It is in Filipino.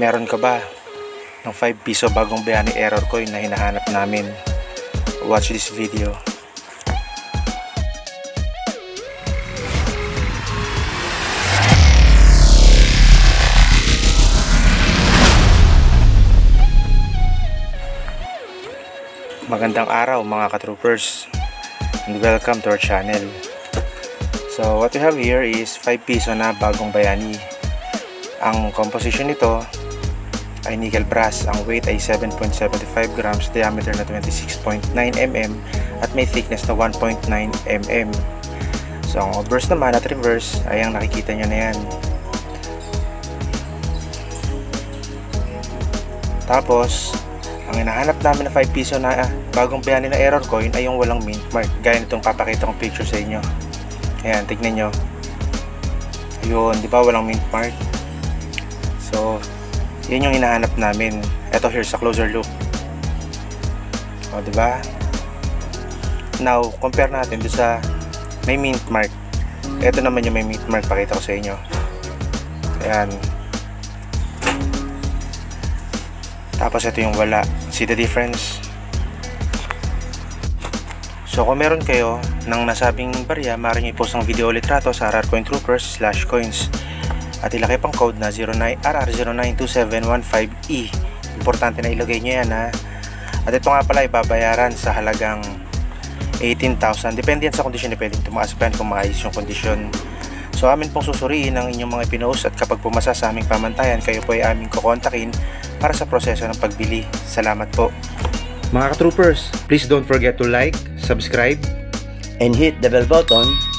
Meron ka ba ng 5 piso bagong bayani error coin na hinahanap namin? Watch this video. Magandang araw mga ka-troopers and welcome to our channel. So what we have here is 5 piso na bagong bayani. Ang composition nito ay nickel brass. Ang weight ay 7.75 grams, diameter na 26.9 mm at may thickness na 1.9 mm. So ang obverse naman at reverse ay ang nakikita nyo na yan. Tapos, ang hinahanap namin na 5 piso na ah, bagong bayani na error coin ay yung walang mint mark. Gaya nitong papakita kong picture sa inyo. Ayan, tignan nyo. Yun, di ba walang mint mark? So, yun yung hinahanap namin. Ito here sa closer look. O, di ba? Now, compare natin doon sa may mint mark. Ito naman yung may mint mark. Pakita ko sa inyo. Ayan. Tapos ito yung wala. See the difference? So kung meron kayo ng nasabing barya, maaari nyo i-post ang video o litrato sa rrcointroopers slash coins at ilagay pang code na 09 RR092715E. E. Importante na ilagay nyo yan ha. At ito nga pala ibabayaran sa halagang 18,000. Depende yan sa kondisyon. Pwedeng tumaas pa yan kung maayos yung kondisyon. So amin pong susuriin ang inyong mga pinost at kapag pumasa sa aming pamantayan, kayo po ay aming kukontakin para sa proseso ng pagbili. Salamat po. Mga ka-troopers, please don't forget to like, subscribe, and hit the bell button